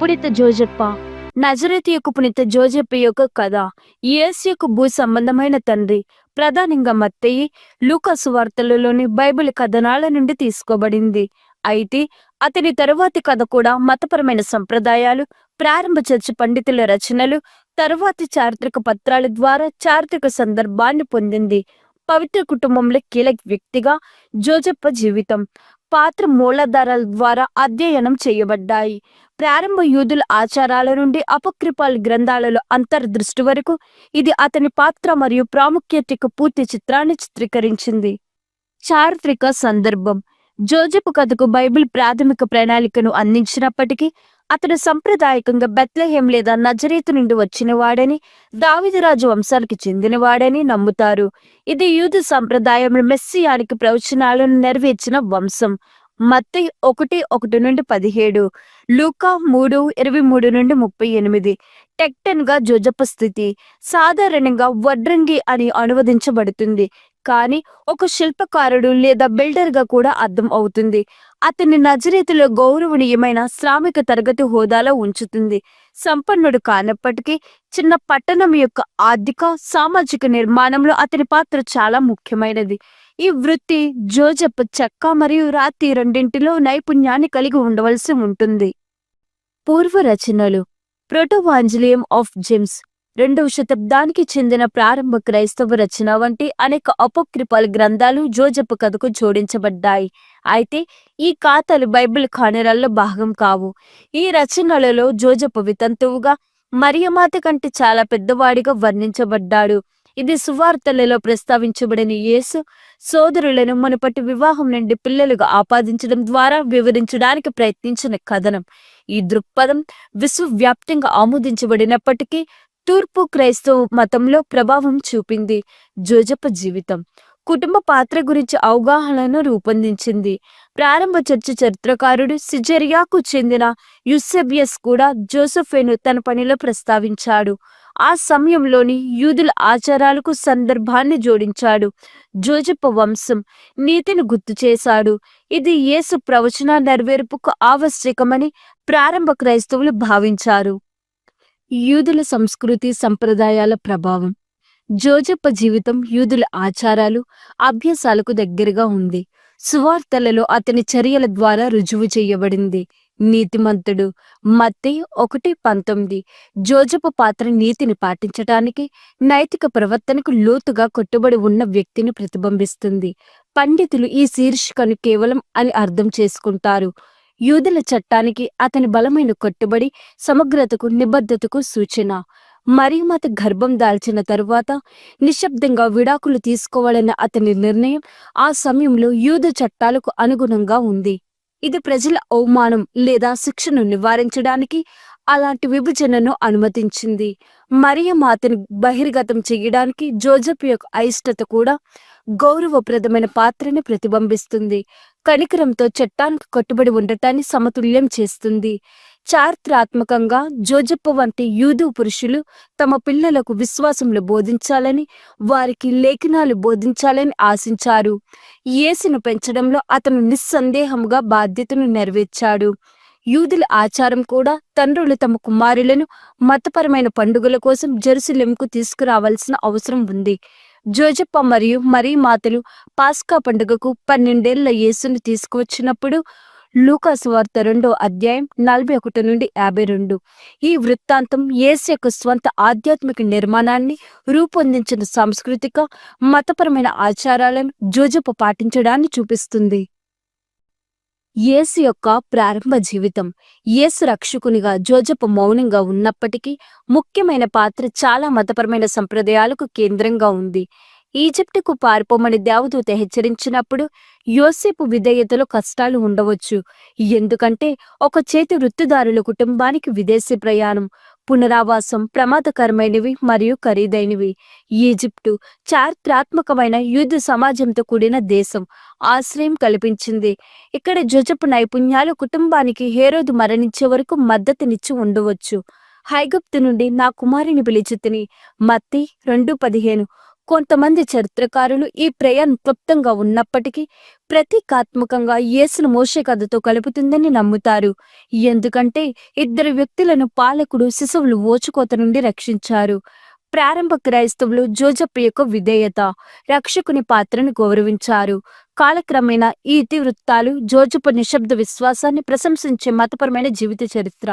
పుణిత Jojappa. Nazareth యొక్క పునీత జోజప్ప యొక్క కథ యేసు యొక్క భూ సంబంధమైన తండ్రి ప్రధానంగా మత్తయి లూకాసు వార్తలలోని బైబిల్ కథనాల నుండి తీసుకోబడింది. అయితే అతని తరువాతి కథ కూడా మతపరమైన సంప్రదాయాలు ప్రారంభ చర్చి పండితుల రచనలు తరువాతి చారిత్రక పత్రాల ద్వారా చారిత్రక సందర్భాన్ని పొందింది. పవిత్ర కుటుంబంలో కీలక వ్యక్తిగా జోజప్ప జీవితం. పాత్ర మూలాధారాల ద్వారా అధ్యయనం చేయబడ్డాయి. ప్రారంభ యూదుల ఆచారాల నుండి అపకృపాల గ్రంథాలలో అంతర్దృష్టి వరకు ఇది అతని పాత్ర మరియు ప్రాముఖ్యతకు పూర్తి చిత్రాన్ని చిత్రీకరించింది. చారిత్రక సందర్భం. జోజపు కథకు బైబిల్ ప్రాథమిక ప్రణాళికను అందించినప్పటికీ అతడు సంప్రదాయకంగా బెత్లహేం లేదా నజరేతు నుండి వచ్చినవాడని దావిదరాజు వంశానికి చెందినవాడని నమ్ముతారు. ఇది యూదు సంప్రదాయం మెస్సియానికి ప్రవచనాలను నెరవేర్చిన వంశం. మత్తి ఒకటి ఒకటి నుండి పదిహేడు లూకా మూడు ఇరవై మూడు నుండి ముప్పై ఎనిమిది టెక్టన్గా జోజప్ప స్థితి సాధారణంగా వడ్రంగి అని అనువదించబడుతుంది. కానీ ఒక శిల్పకారుడు లేదా బిల్డర్గా కూడా అర్థం అవుతుంది. అతని నజరీతిలో గౌరవనీయమైన శ్రామిక తరగతి హోదాలో ఉంచుతుంది. సంపన్నుడు కానప్పటికీ చిన్న పట్టణం యొక్క ఆర్థిక సామాజిక నిర్మాణంలో అతని పాత్ర చాలా ముఖ్యమైనది. ఈ వృత్తి జోజప్ చెక్క మరియు రాతి రెండింటిలో నైపుణ్యాన్ని కలిగి ఉండవలసి ఉంటుంది. పూర్వ రచనలు. Protevangelium of James. రెండవ శతాబ్దానికి చెందిన ప్రారంభ క్రైస్తవ రచన వంటి అనేక అపోక్రిపల్ గ్రంథాలు జోజపు కథకు జోడించబడ్డాయి. అయితే ఈ ఖాతాలు బైబిల్ ఖానరాల్లో భాగం కావు. ఈ రచనలలో జోజపు వితంతువుగా మరియమాత కంటే చాలా పెద్దవాడిగా వర్ణించబడ్డాడు. ఇది సువార్తలలో ప్రస్తావించబడిన యేసు సోదరులను మునుపటి వివాహం నుండి పిల్లలుగా ఆపాదించడం ద్వారా వివరించడానికి ప్రయత్నించిన కథనం. ఈ దృక్పథం విశ్వవ్యాప్తంగా ఆమోదించబడినప్పటికీ తూర్పు క్రైస్తవ మతంలో ప్రభావం చూపింది. జోజప్ప జీవితం. కుటుంబ పాత్ర గురించి అవగాహనను రూపొందించింది. ప్రారంభ చర్చ చరిత్రకారుడు సిజెరియాకు చెందిన యుసెబియస్ కూడా జోసెఫేను తన పనిలో ప్రస్తావించాడు. ఆ సమయంలోని యూదుల ఆచారాలకు సందర్భాన్ని జోడించాడు. జోజప్ప వంశం నీతిని గుర్తు చేశాడు. ఇది యేసు ప్రవచన నెరవేర్పుకు ఆవశ్యకమని ప్రారంభ క్రైస్తవులు భావించారు. యూదుల సంస్కృతి సంప్రదాయాల ప్రభావం. జోజప్ప జీవితం యూదుల ఆచారాలు అభ్యాసాలకు దగ్గరగా ఉంది. సువార్తలలో అతని చర్యల ద్వారా రుజువు చేయబడింది. నీతిమంతుడు మత్తే ఒకటి పంతొమ్మిది. జోజపు పాత్ర నీతిని పాటించటానికి నైతిక ప్రవర్తనకు లోతుగా కట్టుబడి ఉన్న వ్యక్తిని ప్రతిబింబిస్తుంది. పండితులు ఈ శీర్షికను కేవలం అని అర్థం చేసుకుంటారు. యూదుల చట్టానికి అతని బలమైన కట్టుబడి సమగ్రతకు నిబద్ధతకు సూచన. మరియమాత గర్భం దాల్చిన తరువాత నిశ్శబ్దంగా విడాకులు తీసుకోవాలన్న అతని నిర్ణయం ఆ సమయంలో యూద చట్టాలకు అనుగుణంగా ఉంది. ఇది ప్రజల అవమానం లేదా శిక్షను నివారించడానికి అలాంటి విభజనను అనుమతించింది. మరియమాతను బహిర్గతం చేయడానికి జోజప్ యొక్క అయిష్టత కూడా గౌరవప్రదమైన పాత్రని ప్రతిబింబిస్తుంది. కనికరంతో చట్టానికి కట్టుబడి ఉండటాన్ని సమతుల్యం చేస్తుంది. చారిత్రాత్మకంగా జోజప్ప వంటి యూదు పురుషులు తమ పిల్లలకు విశ్వాసంలో బోధించాలని వారికి లేఖనాలు బోధించాలని ఆశించారు. యేసును పెంచడంలో అతను నిస్సందేహముగా బాధ్యతను నెరవేర్చాడు. యూదుల ఆచారం కూడా తండ్రులు తమ కుమారులను మతపరమైన పండుగల కోసం జెరూసలేంకు తీసుకురావాల్సిన అవసరం ఉంది. జోజప్ప మరియు మరీ మాతలు పాస్కా పండుగకు పన్నెండేళ్ళ యేసును తీసుకువచ్చినప్పుడు లూకాసు వార్త రెండో అధ్యాయం నలభై ఒకటి నుండి యాభై రెండు. ఈ వృత్తాంతం యేసు యొక్క స్వంత ఆధ్యాత్మిక నిర్మాణాన్ని రూపొందించిన సాంస్కృతిక మతపరమైన ఆచారాలను జోజప్ప పాటించడాన్ని చూపిస్తుంది. యేసు యొక్క ప్రారంభ జీవితం. యేసు రక్షకునిగా జోజపు మౌనంగా ఉన్నప్పటికీ ముఖ్యమైన పాత్ర చాలా మతపరమైన సంప్రదాయాలకు కేంద్రంగా ఉంది. ఈజిప్టుకు పారిపోమని దేవదూత హెచ్చరించినప్పుడు యోసేపు విధేయతలో కష్టాలు ఉండవచ్చు. ఎందుకంటే ఒక చేతి వృత్తిదారుల కుటుంబానికి విదేశీ ప్రయాణం పునరావాసం ప్రమాదకరమైనవి మరియు ఖరీదైనవి. ఈజిప్టు చారిత్రాత్మకమైన యుద్ధ సమాజంతో కూడిన దేశం. ఆశ్రయం కల్పించింది. ఇక్కడ జొజపు నైపుణ్యాలు కుటుంబానికి హేరోదు మరణించే వరకు మద్దతునిచ్చి ఉండవచ్చు. హైగుప్తు నుండి నా కుమారుని పిలిచితిని మత్తి రెండు పదిహేను. కొంతమంది చరిత్రకారులు ఈ ప్రయాణం క్లుప్తంగా ఉన్నప్పటికీ ప్రతీకాత్మకంగా యేసును మోషే కథతో కలుపుతుందని నమ్ముతారు. ఎందుకంటే ఇద్దరు వ్యక్తులను పాలకుడు శిశువులు ఓచుకోత నుండి రక్షించారు. ప్రారంభ క్రైస్తవులు జోజప్ యొక్క విధేయత రక్షకుని పాత్రను గౌరవించారు. కాలక్రమేణా ఈ ఇతివృత్తాలు జోజప్ నిశ్శబ్ద విశ్వాసాన్ని ప్రశంసించే మతపరమైన జీవిత చరిత్ర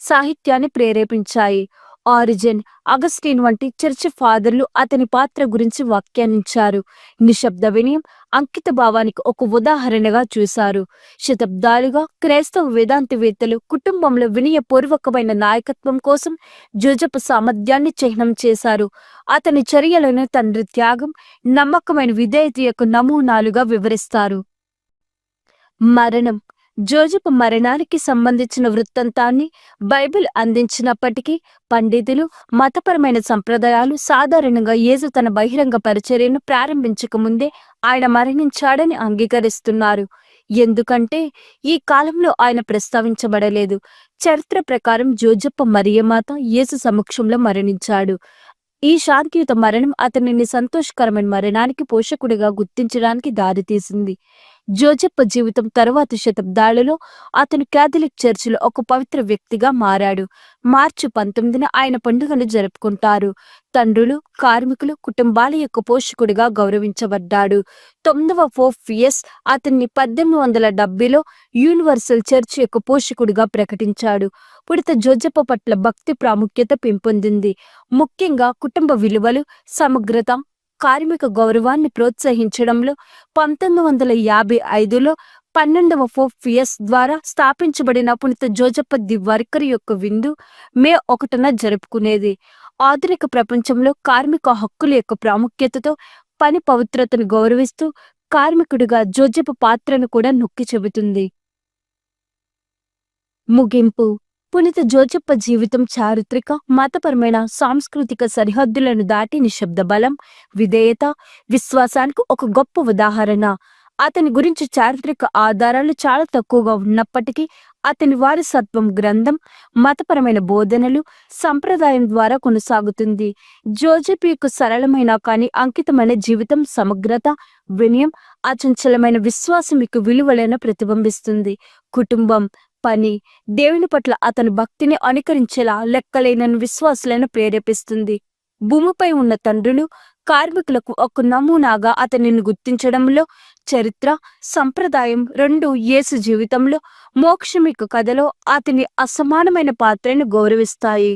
సాహిత్యాన్ని ప్రేరేపించాయి. ఆరిజన్ అగస్టిన్ వంటి చర్చి ఫాదర్లు అతని పాత్ర గురించి వ్యాఖ్యానించారు. నిశ్శబ్ద వినయం అంకిత భావానికి ఒక ఉదాహరణగా చూశారు. శతాబ్దాలుగా క్రైస్తవ వేదాంతవేత్తలు కుటుంబంలో వినయపూర్వకమైన నాయకత్వం కోసం జోజప్ప సామర్థ్యాన్ని చిహ్నం చేశారు. అతని చర్యలను తండ్రి త్యాగం నమ్మకమైన విధేయత యొక్క నమూనాలుగా వివరిస్తారు. మరణం జోజపు మరణానికి సంబంధించిన వృత్తాంతాన్ని బైబిల్ అందించినప్పటికీ పండితులు మతపరమైన సంప్రదాయాలు సాధారణంగా యేసు తన బహిరంగ పరిచర్యను ప్రారంభించక ముందే ఆయన మరణించాడని అంగీకరిస్తున్నారు. ఎందుకంటే ఈ కాలంలో ఆయన ప్రస్తావించబడలేదు. చరిత్ర ప్రకారం జోజప్ప మరియమాత యేసు సమక్షంలో మరణించాడు. ఈ శాంతియుత మరణం అతనిని సంతోషకరమైన మరణానికి పోషకుడిగా గుర్తించడానికి దారితీసింది. జోజప్ప జీవితం తరువాతి శతాబ్దాలలో అతను క్యాథలిక్ చర్చిలో ఒక పవిత్ర వ్యక్తిగా మారాడు. మార్చి పంతొమ్మిదిన ఆయన పండుగను జరుపుకుంటారు. తండ్రులు కార్మికులు కుటుంబాల యొక్క పోషకుడిగా గౌరవించబడ్డాడు. తొమ్మిదవ ఫోర్ ఇయర్స్ అతన్ని పద్దెనిమిది వందల డెబ్బైలో యూనివర్సల్ చర్చ్ యొక్క పోషకుడిగా ప్రకటించాడు. పుడిత జోజప్ప పట్ల భక్తి ప్రాముఖ్యత పెంపొందింది. ముఖ్యంగా కుటుంబ విలువలు సమగ్రత కార్మిక గౌరవాన్ని ప్రోత్సహించడంలో పంతొమ్మిది వందల యాభై ఐదులో పన్నెండవ ఫోఫియస్ ద్వారా స్థాపించబడిన పునిత జోజప్ప దివారికర్ యొక్క విందు మే ఒకటిన జరుపుకునేది. ఆధునిక ప్రపంచంలో కార్మిక హక్కుల యొక్క ప్రాముఖ్యతతో పని పవిత్రతను గౌరవిస్తూ కార్మికుడిగా జోజప్ప పాత్రను కూడా నొక్కి చెబుతుంది. ముగింపు. పునిత జోచప్ప జీవితం చారిత్రక మతపరమైన సాంస్కృతిక సరిహద్దులను దాటి నిశ్శబ్ద బలం విధేయత విశ్వాసానికి ఒక గొప్ప ఉదాహరణ. అతని గురించి చారిత్రక ఆధారాలు చాలా తక్కువగా ఉన్నప్పటికీ అతని వారసత్వం గ్రంథం మతపరమైన బోధనలు సంప్రదాయం ద్వారా కొనసాగుతుంది. జోజెప్ యొక్క సరళమైన కానీ అంకితమైన జీవితం సమగ్రత వినయం అచంచలమైన విశ్వాసం యొక్క విలువలను ప్రతిబింబిస్తుంది. కుటుంబం పని దేవుని పట్ల అతని భక్తిని అనుకరించేలా లెక్కలేనని విశ్వాసులను ప్రేరేపిస్తుంది. భూమిపై ఉన్న తండ్రులు కార్మికులకు ఒక నమూనాగా అతనిని గుర్తించడంలో చరిత్ర సంప్రదాయం రెండు యేసు జీవితంలో మోక్షమిక కథలో అతని అసమానమైన పాత్రను గౌరవిస్తాయి.